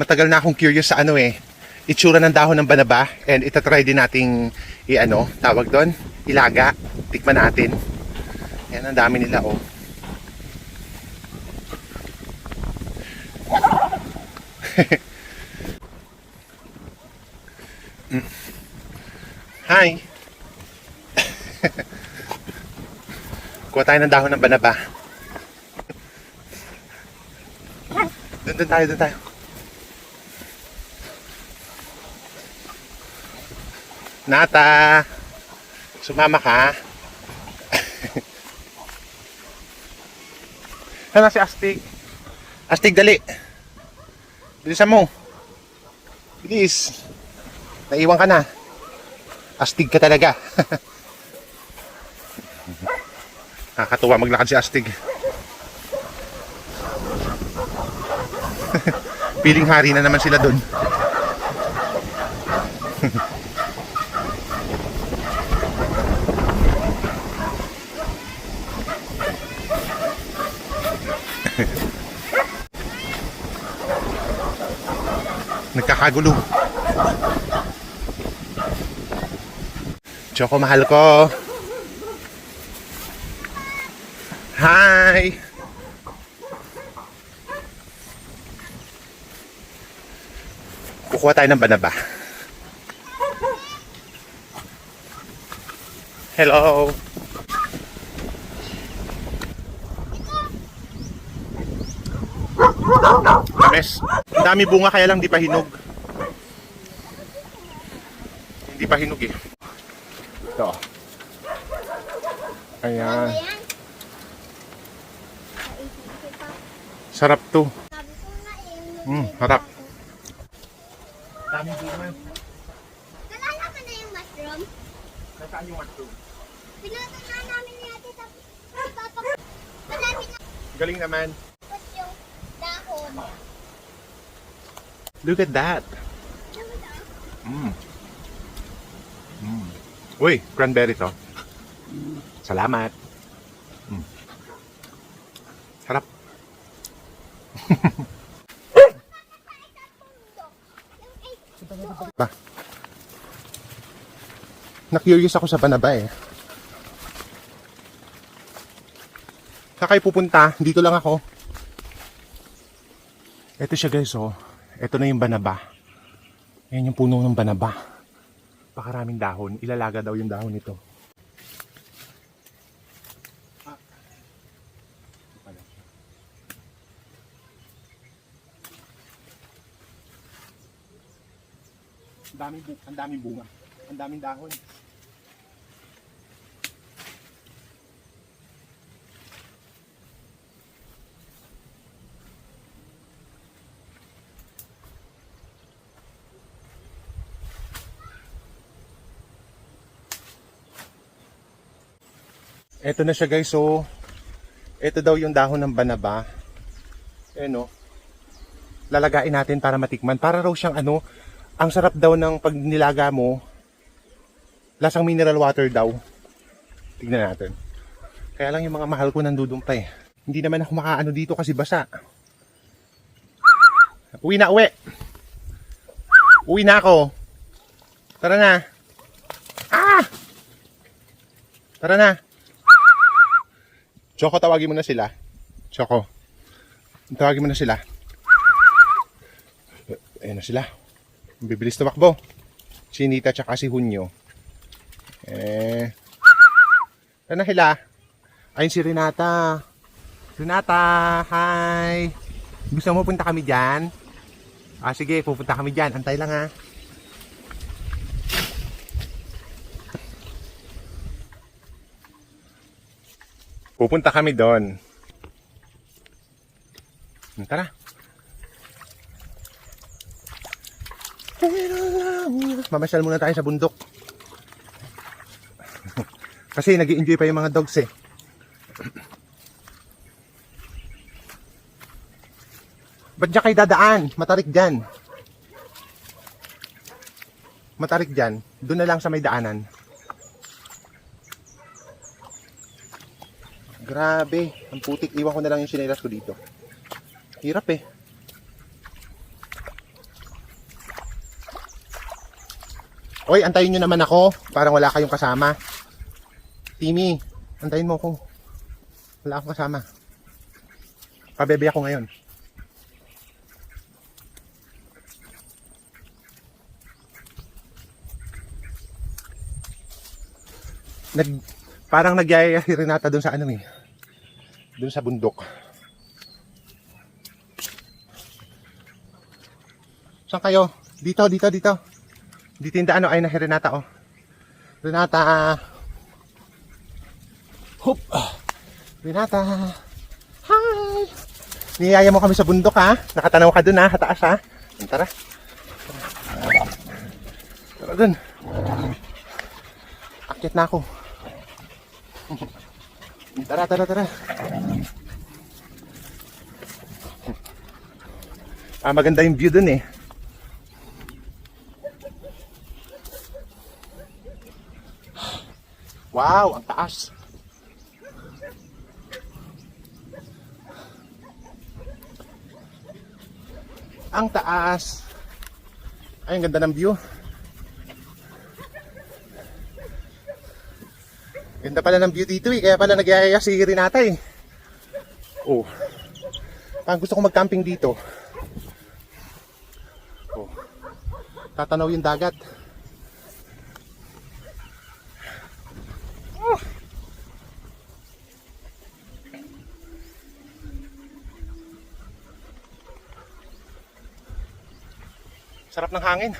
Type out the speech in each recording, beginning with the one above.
matagal na akong curious sa ano eh, itsura ng dahon ng banaba and itatry din nating i-ano, tawag doon, ilaga. Tikman natin. Yan, ang dami nila oh. Hi! Kuha tayo ng dahon ng banaba. Doon, doon tayo, doon tayo. Nata! Sumama ka. Sana si Astig. Astig, dali. Bilisan mo. Bilis. Naiwan ka na. Astig ka talaga. Nakakatuwa maglakad si Astig. Piling hari na naman sila doon. Nagkakagulo. Choco, mahal ko. Hi! Kukuha tayo ng banaba. Hello! Mes, dami bunga kaya lang di pa hinog. Hindi pa hinog eh. Ito. Ayan. Sarap to. Eh. Mm, harap. Daming bunga. Nalala mo na yung mushroom? Nasaan yung mushroom? Pinuto na namin ni ate tapos. Malapit na Galing naman. tapos yung dahon. Look at that. Mm. Uy, cranberry to. Salamat. Mm. Sarap. ba? Na-curious ako sa banaba eh. Saan kayo pupunta? Dito lang ako. Ito siya guys oh. Ito na yung banaba. Yan yung puno ng banaba. Pakaraming dahon. Ilalaga daw yung dahon nito. Ang daming, ang daming bunga. Ang daming dahon. Ito na siya guys, so ito daw yung dahon ng banaba. Ayan o. Lalagain natin para matikman. Para raw siyang ano, ang sarap daw ng pag nilaga mo, lasang mineral water daw. Tignan natin. Kaya lang yung mga mahal ko nandudun pa eh. Hindi naman ako makaano dito kasi basa. Uwi na, uwi. Uwi na ako. Tara na. Ah! Tara na. Choco, tawagin mo na sila. Choco. Tawagin mo na sila. Ayun na sila. Bibilis tumakbo. Si Nita tsaka si Hunyo. Eh. Ano hila? Ayun si Renata. Renata, hi. Gusto mo punta kami dyan? Ah, sige, pupunta kami dyan. Antay lang ha. Pupunta kami doon. Tara. Mamasyal muna tayo sa bundok. Kasi nag enjoy pa yung mga dogs eh. Ba't dyan kayo dadaan? Matarik dyan. Matarik dyan. Doon na lang sa may daanan. Grabe, ang putik. Iwan ko na lang yung sinelas ko dito. Hirap eh. Oy, antayin nyo naman ako. Parang wala kayong kasama. Timmy, antayin mo ako. Wala akong kasama. Pabebe ako ngayon. Nag, parang nagyayari Renata doon sa ano eh. Doon sa bundok. Saan kayo? Dito, dito, dito. Dito yung daan, oh. Ay, na Renata, oh. Renata. Hup. Renata. Hi. Niyaya mo kami sa bundok, ha? Nakatanaw ka dun, ha? Sa taas, ha? Tara. Tara dun. Akit na ako. Tara, tara, tara. Ah, maganda yung view dun eh. Wow, ang taas. Ang taas. Ay, ang ganda ng view. Ganda pala ng view dito eh. Kaya pala nagyayaya si Renata eh. Oh. Parang gusto ko mag-camping dito. Oh. Tatanaw yung dagat. Oh. Sarap ng hangin.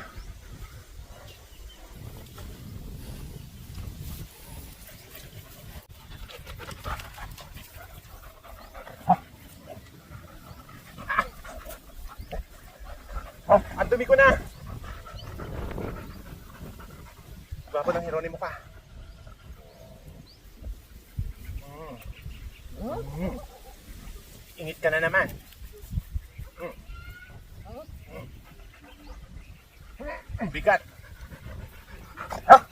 Oh, ang dumi ko na. Gwapo ng Hieronimo ka. Mm. Mm. Init ka na naman. Mm. Mm. Bigat. Ah!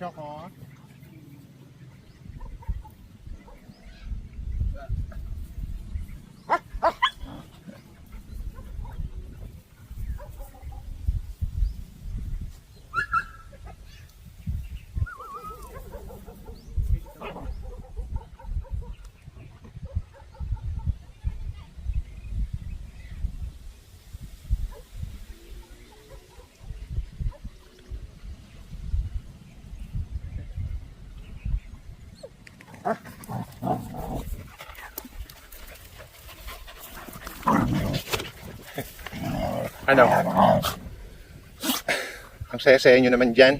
Choco. Ano? Ang saya-saya nyo naman dyan.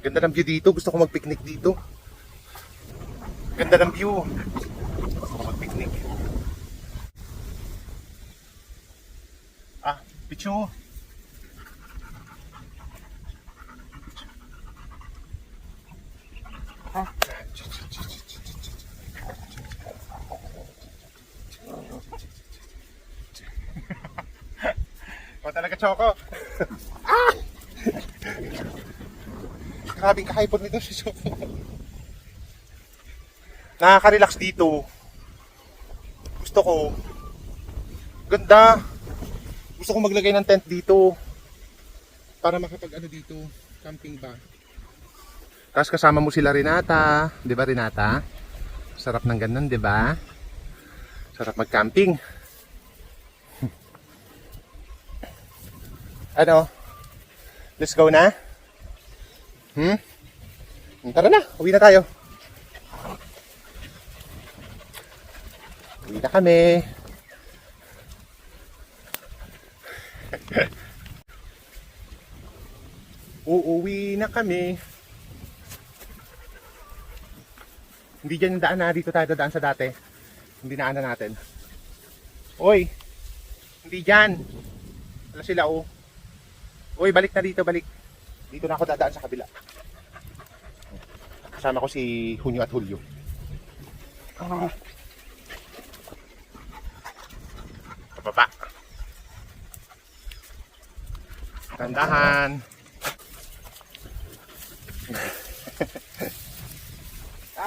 Ganda ng view dito. Gusto ko mag-picnic dito. Ganda ng view. Gusto ko mag-picnic. Ah, Pichu. Choco. ah! Grabing kahipon nito si Choco. Nakaka-relax dito. Gusto ko. Ganda. Gusto ko maglagay ng tent dito. Para makapag ano dito. Camping ba. Tapos kasama mo sila Renata. Di ba Renata? Sarap ng ganun, di ba? Sarap mag-camping. Ano? Let's go na? Hmm? Tara na, uwi na tayo. Uwi na kami. Uuwi na kami. Hindi dyan yung daan na dito tayo dadaan sa dati. Hindi na natin. Oy! Hindi dyan. Wala sila oh. Uy, balik na dito, balik. Dito na ako dadaan sa kabila. Kasama ko si Hunyo at Hulyo. Ah. Pababa. Tandahan.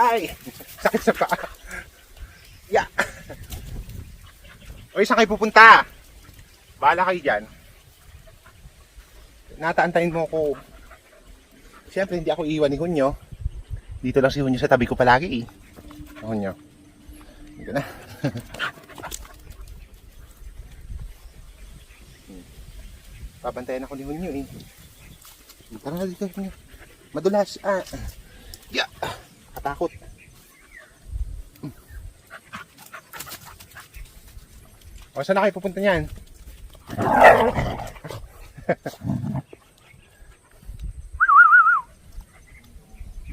Ay! Sakit sa paa. Ya! Oy, saan kayo pupunta? Bahala kayo dyan. Nataantayin mo ko. Siyempre, hindi ako iiwan ni Hunyo. Dito lang si Hunyo sa tabi ko palagi eh. Hunyo. Dito na. Pabantayan ako ni Hunyo eh. Tara na dito, Hunyo. Madulas. Ah. Ya. Katakot. O, saan na kayo pupunta niyan?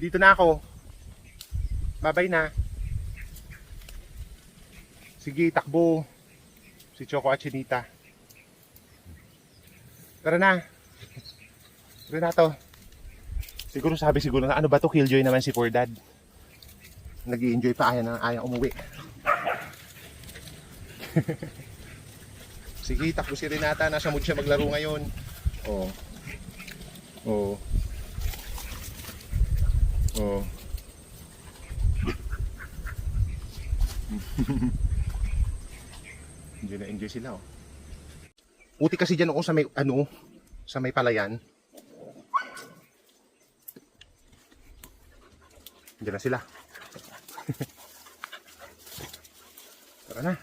Dito na ako. Babay na. Sige, takbo. Si Choco at Chinita. Tara na. Renato. Siguro sabi siguro na ano ba to killjoy naman si Poor Dad. nag enjoy pa ayaw na ayaw umuwi. Sige, takbo si Renata. Nasa mood siya maglaro ngayon. Oo. Oo. Oo. enjoy na enjoy sila oh. Puti kasi dyan ako sa may ano, sa may palayan. Diyan na sila. Tara na.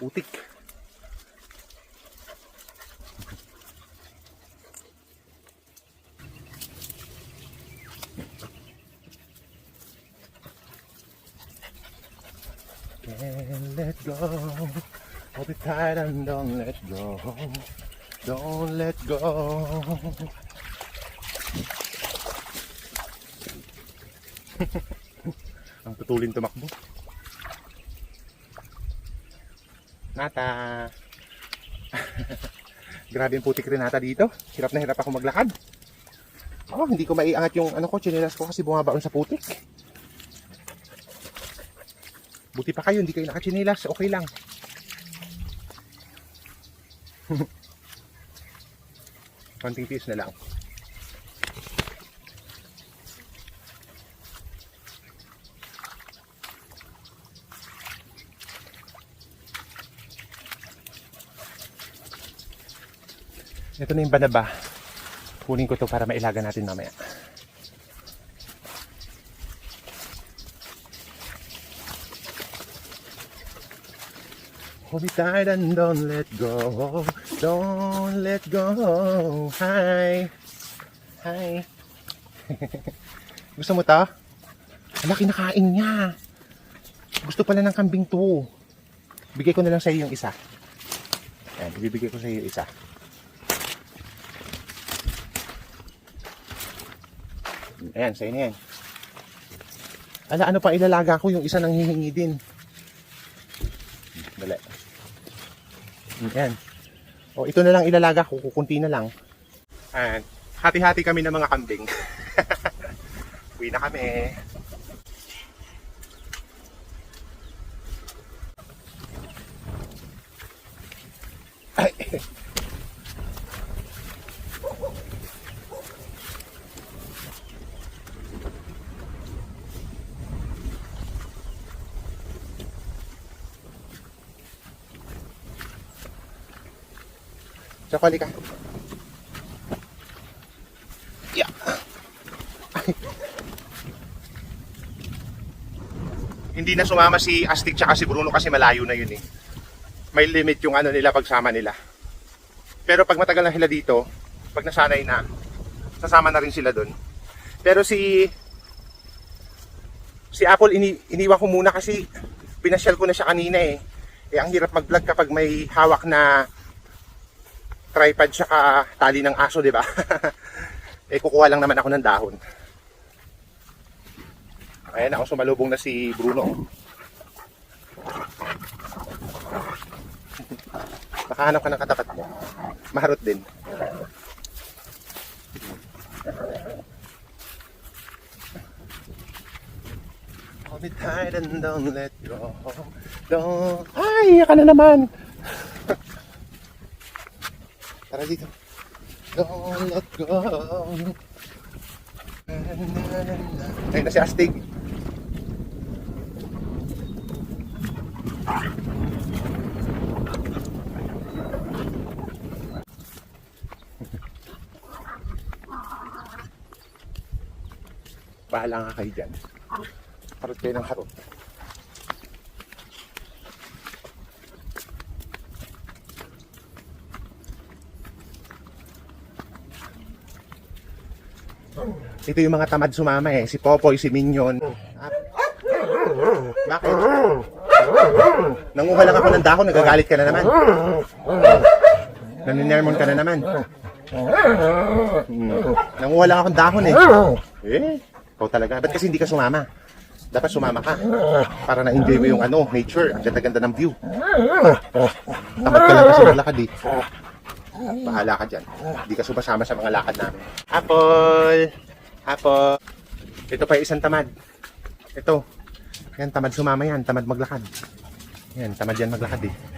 Putik. Can't let go. Hold it tight and don't let go. Don't let go. Ang tutulin tumakbo. Nata. Grabe yung putik rin nata dito. Hirap na hirap ako maglakad. Oh, hindi ko maiangat yung ano ko, chinelas ko kasi bumabaon sa putik. Buti pa kayo, hindi kayo nakachinelas. Okay lang. Konting tiis na lang. Ito na yung banaba. Kunin ko to para mailaga natin mamaya. Hold me tight and don't let go. Don't let go. Hi. Hi. Gusto mo to? Ang laki na kain niya. Gusto pala ng kambing to. Bigay ko na lang sa iyo yung isa. Ayan, ibibigay ko sa iyo isa. Ayan, sa'yo na. Ala, ano pa ilalaga ko? Yung isa nang hihingi din. Dali. Ayan. O, ito na lang ilalaga ko. Kukunti na lang. Ayan. Hati-hati kami ng mga kambing. Uwi na kami. Chokoli ka. Yeah. Hindi na sumama si Astig tsaka si Bruno kasi malayo na yun eh. May limit yung ano nila pagsama nila. Pero pag matagal na sila dito, pag nasanay na, sasama na rin sila doon. Pero si si Apple ini, iniwan ko muna kasi pinasyal ko na siya kanina eh. Eh ang hirap mag-vlog kapag may hawak na tripod tsaka tali ng aso, di ba? eh, kukuha lang naman ako ng dahon. Ayan ako, sumalubong na si Bruno. Makahanap ka ng katapat mo. Maharot din. Hold me tight and don't let go. Don't... Ay, ka na naman! Dito. Don't let go. Ayun na si Astig. Bahala nga kayo dyan. Harot kayo ng harot. Ito yung mga tamad sumama eh. Si Popoy, si Minion. Ah, Bakit? Nanguha lang ako ng dahon, nagagalit ka na naman. Naninermon ka na naman. Hmm. Nanguha lang akong dahon eh. Eh, ikaw talaga. Ba't kasi hindi ka sumama? Dapat sumama ka. Para na-enjoy mo yung ano, nature. Ang ganda-ganda ng view. Tamad ka lang kasi maglakad eh. Bahala ka dyan. Hindi ka sumasama sa mga lakad namin. Apple! Apple! Ito pa yung isang tamad. Ito. Yan, tamad sumama yan. Tamad maglakad. Yan, tamad yan maglakad eh.